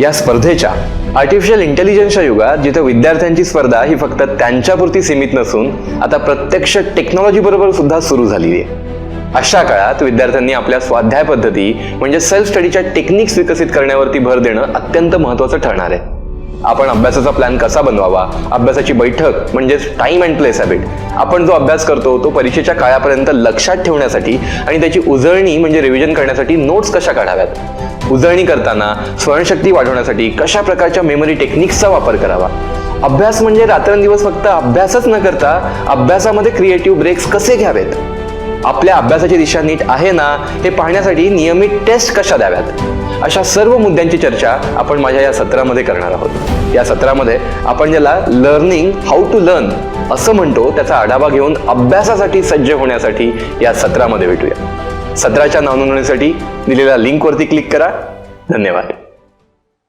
या स्पर्धेच्या आर्टिफिशियल इंटेलिजन्सच्या युगात जिथे विद्यार्थ्यांची स्पर्धा ही फक्त त्यांच्यापुरती सीमित नसून आता प्रत्यक्ष टेक्नॉलॉजी बरोबर सुद्धा सुरू झालेली आहे. अशा काळात विद्यार्थ्यांनी आपल्या स्वाध्याय पद्धती म्हणजे सेल्फ स्टडीच्या टेक्निक्स विकसित करण्यावरती भर देणं अत्यंत महत्वाचं ठरणार आहे. आपण अभ्यासाचा प्लॅन कसा बनवावा? अभ्यासाची बैठक म्हणजेच टाईम अँड प्लेस हॅबिट आपण जो अभ्यास करतो तो परीक्षेच्या काळापर्यंत लक्षात ठेवण्यासाठी आणि त्याची उजळणी म्हणजे रिव्हिजन करण्यासाठी नोट्स कशा काढाव्यात? उजळणी करताना स्मरणशक्ती वाढवण्यासाठी कशा प्रकारच्या मेमरी टेक्निक्सचा वापर करावा? अभ्यास म्हणजे रात्रंदिवस फक्त अभ्यासच न करता अभ्यासामध्ये क्रिएटिव्ह ब्रेक्स कसे घ्यावेत? आपल्या अभ्यासाची दिशा नीट आहे ना हे पाहण्यासाठी नियमित टेस्ट कशा द्याव्यात? अशा सर्व मुद्द्यांची चर्चा आपण माझ्या या सत्रामध्ये करणार आहोत. या सत्रामध्ये आपण ज्याला लर्निंग हाऊ टू लर्न असं म्हणतो त्याचा आढावा घेऊन अभ्यासासाठी सज्ज होण्यासाठी या सत्रामध्ये भेटूया. सत्राच्या नावनोंदणीसाठी दिलेल्या लिंकवरती क्लिक करा. धन्यवाद.